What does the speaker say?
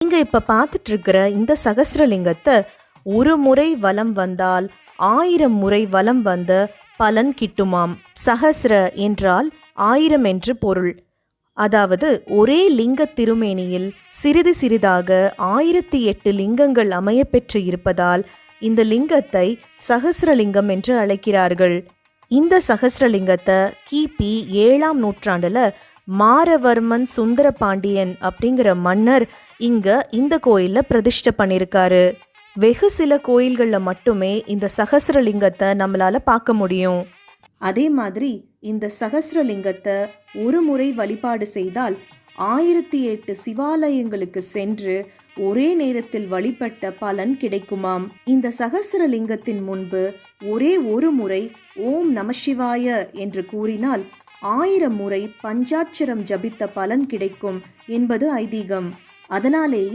நீங்கள் இப்போ பார்த்துட்ருக்கிற இந்த சகசிரலிங்கத்தை ஒரு முறை வலம் வந்தால் ஆயிரம் முறை வலம் வந்த பலன் கிட்டுமாம். சகசிர என்றால் ஆயிரம் என்று பொருள். அதாவது ஒரே லிங்க திருமேனியில் சிறிது சிறிதாக ஆயிரத்தி எட்டு லிங்கங்கள் அமையப்பெற்று இருப்பதால் இந்த லிங்கத்தை சகசிரலிங்கம் என்று அழைக்கிறார்கள். இந்த சகசிரலிங்கத்தை கிபி ஏழாம் நூற்றாண்டில் மாரவர்மன் சுந்தர பாண்டியன் அப்படிங்கிற மன்னர் இங்க இந்த கோயில்ல பிரதிஷ்டை பண்ணியிருக்காரு வெகு சில கோயில்களில் மட்டுமே இந்த சகஸ்ரலிங்கத்தை நம்மளால பார்க்க முடியும். அதே மாதிரி இந்த சகஸ்ரலிங்கத்தை ஒரு முறை வழிபாடு செய்தால் ஆயிரத்தி எட்டு சிவாலயங்களுக்கு சென்று ஒரே நேரத்தில் வழிபட்ட பலன் கிடைக்குமாம். இந்த சகஸ்ரலிங்கத்தின் முன்பு ஒரே ஒரு முறை ஓம் நமசிவாய என்று கூறினால் ஆயிரம் முறை பஞ்சாட்சரம் ஜபித்த பலன் கிடைக்கும் என்பது ஐதீகம். அதனாலேயே